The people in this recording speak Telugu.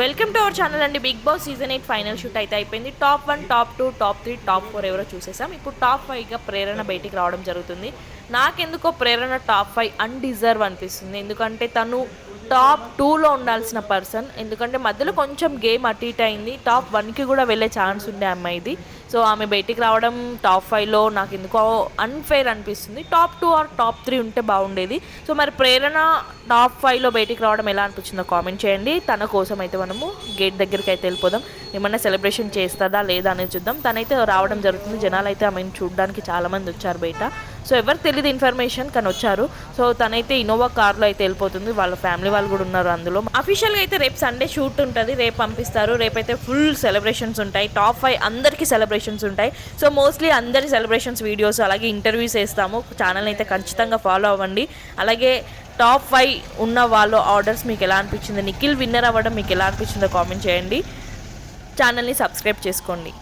వెల్కమ్ టు అవర్ ఛానల్ అండి. Bigg Boss season eight final shoot అయితే అయిపోయింది. Top one top two top three top four ఎవరో చూసేసాం. ఇప్పుడు టాప్ ఫైవ్గా ప్రేరణ బయటికి రావడం జరుగుతుంది. నాకెందుకో ప్రేరణ టాప్ ఫైవ్ అన్డిజర్వ్ అనిపిస్తుంది. ఎందుకంటే తను టాప్ టూలో ఉండాల్సిన పర్సన్. ఎందుకంటే మధ్యలో కొంచెం గేమ్ అటు ఇటు అయింది. టాప్ వన్కి కూడా వెళ్ళే ఛాన్స్ ఉండే అమ్మాయిది. సో ఆమె బయటికి రావడం టాప్ ఫైవ్లో నాకు ఎందుకో అన్ఫేర్ అనిపిస్తుంది. Top two or top three ఉంటే బాగుండేది. సో మరి ప్రేరణ టాప్ ఫైవ్లో బయటికి రావడం ఎలా అనిపించిందో కామెంట్ చేయండి. తన కోసం అయితే మనము గేట్ దగ్గరికి అయితే వెళ్ళిపోదాం. ఏమన్నా సెలబ్రేషన్ చేస్తుందా లేదా అనేది చూద్దాం. తనైతే రావడం జరుగుతుంది. జనాలు అయితే ఆమెను చూడడానికి చాలామంది వచ్చారు బయట. సో ఎవరు తెలియదు ఇన్ఫర్మేషన్ కానీ వచ్చారు. సో తనైతే ఇన్నోవా కార్లో అయితే వెళ్ళిపోతుంది. వాళ్ళ ఫ్యామిలీ వాళ్ళు కూడా ఉన్నారు అందులో. అఫీషియల్గా అయితే రేపు సండే షూట్ ఉంటుంది. రేపు పంపిస్తారు. రేపైతే ఫుల్ సెలబ్రేషన్స్ ఉంటాయి. టాప్ ఫైవ్ అందరికీ సెలబ్రేషన్స్ ఉంటాయి. సో మోస్ట్లీ అందరి సెలబ్రేషన్స్ వీడియోస్ అలాగే ఇంటర్వ్యూస్ వేస్తాము ఛానల్ అయితే ఖచ్చితంగా ఫాలో అవ్వండి. అలాగే టాప్ ఫైవ్ ఉన్న వాళ్ళ ఆర్డర్స్ మీకు ఎలా అనిపించింది నిఖిల్ విన్నర్ అవ్వడం మీకు ఎలా అనిపించిందో కామెంట్ చేయండి. ఛానల్ని సబ్స్క్రైబ్ చేసుకోండి.